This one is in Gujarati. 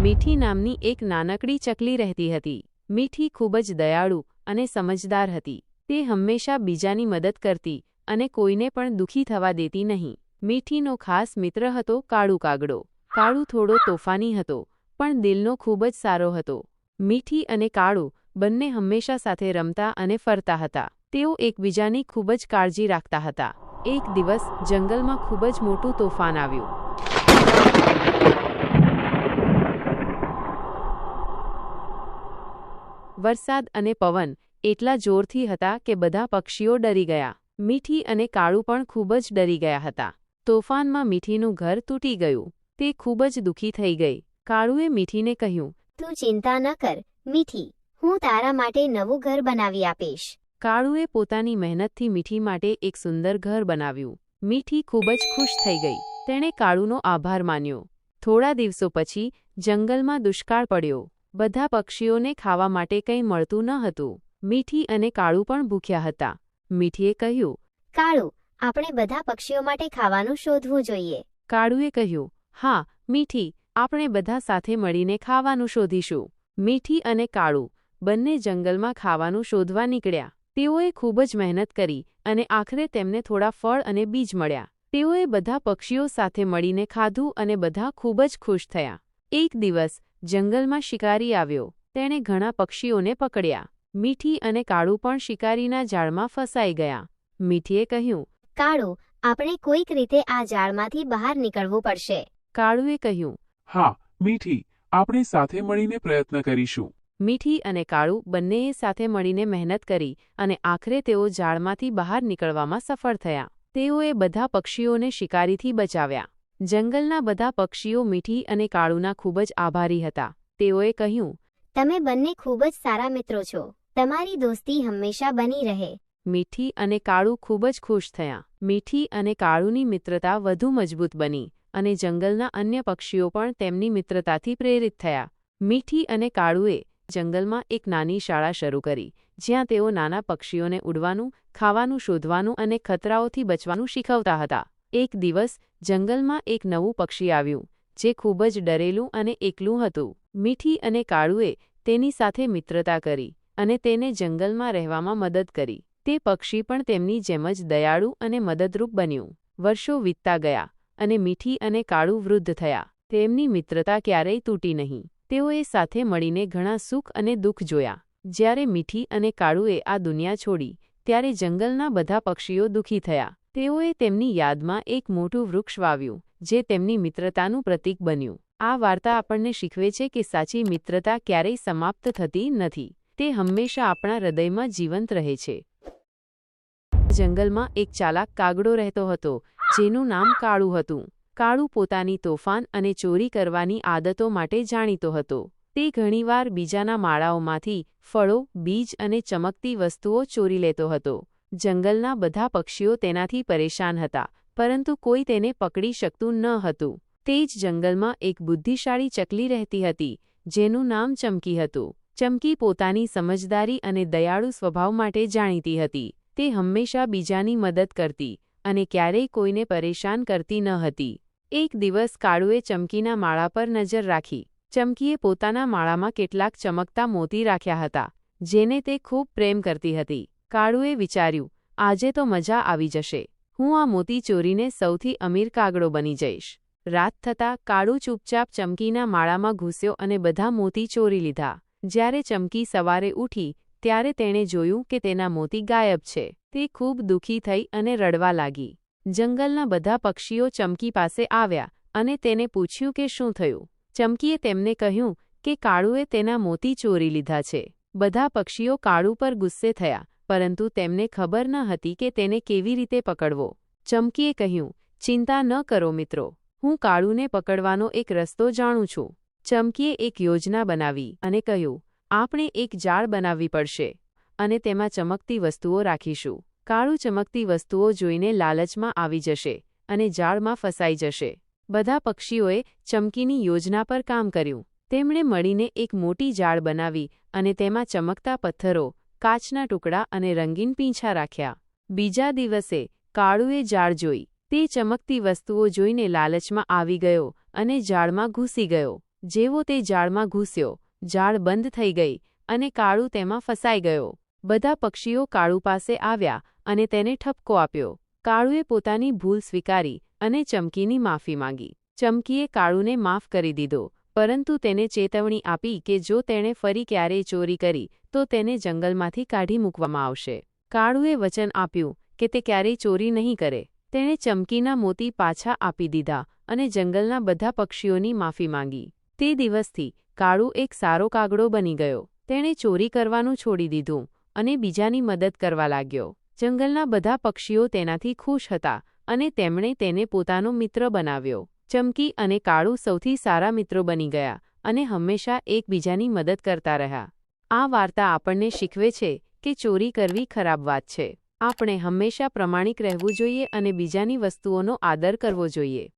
મીઠી નામની એક નાનકડી ચકલી રહેતી હતી. મીઠી ખૂબ જ દયાળુ અને સમજદાર હતી. તે હંમેશા બીજાની મદદ કરતી અને કોઈને પણ દુઃખી થવા દેતી નહીં. મીઠીનો ખાસ મિત્ર હતો કાળુ કાગડો. કાળુ થોડો તોફાની હતો, પણ દિલનો ખૂબ જ સારો હતો. મીઠી અને કાળુ બંને હંમેશા સાથે રમતા અને ફરતા હતા. તેઓ એકબીજાની ખૂબ જ કાળજી રાખતા હતા. એક દિવસ જંગલમાં ખૂબ જ મોટું તોફાન આવ્યું. વરસાદ અને પવન એટલા જોરથી હતા કે બધા પક્ષીઓ ડરી ગયા. મીઠી અને કાળુ પણ ખૂબ જ ડરી ગયા હતા. તોફાનમાં મીઠીનું ઘર તૂટી ગયું. તે ખૂબ જ દુઃખી થઈ ગઈ. કાળુએ મીઠીને કહ્યું તું ચિંતા ન કર મીઠી હું તારા માટે નવું ઘર બનાવી આપીશ. કાળુએ પોતાની મહેનતથી મીઠી માટે એક સુંદર ઘર બનાવ્યું. મીઠી ખૂબ જ ખુશ થઈ ગઈ. તેણે કાળુનો આભાર માન્યો. થોડા દિવસો પછી જંગલમાં દુષ્કાળ પડ્યો. બધા પક્ષીઓને ખાવા માટે કંઈ મળતું ન હતું. મીઠી અને કાળું પણ ભૂખ્યા હતા. મીઠીએ કહ્યું કાળું આપણે બધા પક્ષીઓ માટે ખાવાનું શોધવું જોઈએ. કાળુએ કહ્યું હા મીઠી આપણે બધા સાથે મળીને ખાવાનું શોધીશું. મીઠી અને કાળુ બંને જંગલમાં ખાવાનું શોધવા નીકળ્યા. તેઓએ ખૂબ જ મહેનત કરી અને આખરે તેમને થોડા ફળ અને બીજ મળ્યા. તેઓએ બધા પક્ષીઓ સાથે મળીને ખાધું અને બધા ખૂબ જ ખુશ થયા. એક દિવસ જંગલમાં શિકારી આવ્યો. તેણે ઘણા પક્ષીઓને પકડ્યા. મીઠી અને કાળુ પણ શિકારીના જાળમાં ફસાઈ ગયા. મીઠીએ કહ્યું કાળુ આપણે કોઈક રીતે આ જાળમાંથી બહાર નીકળવું પડશે. કાળુએ કહ્યું હા મીઠી આપણે સાથે મળીને પ્રયત્ન કરીશું. મીઠી અને કાળુ બંનેએ સાથે મળીને મહેનત કરી અને આખરે તેઓ જાળમાંથી બહાર નીકળવામાં સફળ થયા. તેઓએ બધા પક્ષીઓને શિકારીથી બચાવ્યા. જંગલના બધા પક્ષીઓ મીઠી અને કાળુના ખૂબ જ આભારી હતા. તેઓએ કહ્યું તમે બંને ખૂબ જ સારા મિત્રો છો. તમારી દોસ્તી હંમેશા બની રહે. મીઠી અને કાળુ ખૂબ જ ખુશ થયા. મીઠી અને કાળુની મિત્રતા વધુ મજબૂત બની અને જંગલના અન્ય પક્ષીઓ પણ તેમની મિત્રતાથી પ્રેરિત થયા. મીઠી અને કાળુએ જંગલમાં એક નાની શાળા શરૂ કરી જ્યાં તેઓ નાના પક્ષીઓને ઉડવાનું ખાવાનું શોધવાનું અને ખતરાઓથી બચવાનું શીખવતા હતા. એક દિવસ જંગલમાં એક નવું પક્ષી આવ્યું, જે ખૂબ જ ડરેલું અને એકલું હતું. મીઠી અને કાળુએ તેની સાથે મિત્રતા કરી અને તેને જંગલમાં રહેવામાં મદદ કરી. તે પક્ષી પણ તેમની જેમ જ દયાળુ અને મદદરૂપ બન્યું. વર્ષો વીતતા ગયા અને મીઠી અને કાળુ વૃદ્ધ થયા. તેમની મિત્રતા ક્યારેય તૂટી નહીં. તેઓએ સાથે મળીને ઘણા સુખ અને દુઃખ જોયા. જ્યારે મીઠી અને કાળુએ આ દુનિયા છોડી, ત્યારે જંગલના બધા પક્ષીઓ દુઃખી થયા. તેઓએ તેમની યાદમાં એક મોટું વૃક્ષ વાવ્યું, જે તેમની મિત્રતાનું પ્રતીક બન્યું. આ વાર્તા આપણને શીખવે છે કે સાચી મિત્રતા ક્યારેય સમાપ્ત થતી નથી, તે હંમેશા આપણા હૃદયમાં જીવંત રહે છે. જંગલમાં એક ચાલાક કાગડો રહેતો હતો, જેનું નામ કાળુ હતું. કાળુ પોતાની તોફાન અને ચોરી કરવાની આદતો માટે જાણીતો હતો. તે ઘણીવાર બીજાના માળાઓમાંથી ફળો, બીજ અને ચમકતી વસ્તુઓ ચોરી લેતો હતો. જંગલના બધા પક્ષીઓ તેનાથી પરેશાન હતા, પરંતુ કોઈ તેને પકડી શકતું ન હતું. તે જ જંગલમાં એક બુદ્ધિશાળી ચકલી રહેતી હતી, જેનું નામ ચમકી હતું. ચમકી પોતાની સમજદારી અને દયાળુ સ્વભાવ માટે જાણીતી હતી. તે હંમેશા બીજાની મદદ કરતી અને ક્યારેય કોઈને પરેશાન કરતી ન હતી. એક દિવસ કાળુએ ચમકીના માળા પર નજર રાખી. ચમકીએ પોતાના માળામાં કેટલાક ચમકતા મોતી રાખ્યા હતા, જેને તે ખૂબ પ્રેમ કરતી હતી. કાળુએ વિચાર્યું, આજે તો મજા આવી જશે. હું આ મોતી ચોરીને સૌથી અમીર કાગડો બની જઈશ. રાત થતાં કાળુ ચૂપચાપ ચમકીના માળામાં ઘૂસ્યો અને બધા મોતી ચોરી લીધા. જ્યારે ચમકી સવારે ઉઠી, ત્યારે તેણે જોયું કે તેના મોતી ગાયબ છે. તે ખૂબ દુઃખી થઈ અને રડવા લાગી. જંગલના બધા પક્ષીઓ ચમકી પાસે આવ્યા અને તેને પૂછ્યું કે શું થયું? ચમકીએ તેમને કહ્યું કે કાળુએ તેના મોતી ચોરી લીધા છે. બધા પક્ષીઓ કાળુ પર ગુસ્સે થયા. પરંતુ તેમને ખબર ન હતી કે તેને કેવી રીતે પકડવો. ચમકીએ કહ્યું, ચિંતા ન કરો મિત્રો. હું કાળુને પકડવાનો એક રસ્તો જાણું છું. ચમકીએ એક યોજના બનાવી અને કહ્યું, આપણે એક જાળ બનાવવી પડશે અને તેમાં ચમકતી વસ્તુઓ રાખીશું. કાળું ચમકતી વસ્તુઓ જોઈને લાલચમાં આવી જશે અને જાળમાં ફસાઈ જશે. બધા પક્ષીઓએ ચમકીની યોજના પર કામ કર્યું. તેમણે મળીને એક મોટી જાળ બનાવી અને તેમાં ચમકતા પથ્થરો કાચના ટુકડા અને રંગીન પીંછા રાખ્યા. બીજા દિવસે કાળુએ ઝાડ જોઈ. તે ચમકતી વસ્તુઓ જોઈને લાલચમાં આવી ગયો અને ઝાડમાં ઘૂસી ગયો. જેવો તે ઝાડમાં ઘૂસ્યો, ઝાડ બંધ થઈ ગઈ અને કાળુ તેમાં ફસાઈ ગયો. બધા પક્ષીઓ કાળુ પાસે આવ્યા અને તેને ઠપકો આપ્યો. કાળુએ પોતાની ભૂલ સ્વીકારી અને ચમકીની માફી માંગી. ચમકીએ કાળુને માફ કરી દીધો. પરંતુ તેને ચેતવણી આપી કે જો તેણે ફરી ક્યારેય ચોરી કરી, તો તેને જંગલમાંથી કાઢી મૂકવામાં આવશે. કાળુએ વચન આપ્યું કે તે ક્યારેય ચોરી નહીં કરે. તેણે ચમકીના મોતી પાછા આપી દીધા અને જંગલના બધા પક્ષીઓની માફી માંગી. તે દિવસથી કાળુ એક સારો કાગડો બની ગયો. તેણે ચોરી કરવાનું છોડી દીધું અને બીજાની મદદ કરવા લાગ્યો. જંગલના બધા પક્ષીઓ તેનાથી ખુશ હતા અને તેમણે તેને પોતાનો મિત્ર બનાવ્યો. ચમકી અને કાળુ સૌથી સારા મિત્રો બની ગયા અને હંમેશા એકબીજાની મદદ કરતા રહ્યા. આ વાર્તા આપણને શીખવે છે કે ચોરી કરવી ખરાબ વાત છે. આપણે હંમેશા પ્રમાણિક રહેવું જોઈએ અને બીજાની વસ્તુઓનો આદર કરવો જોઈએ.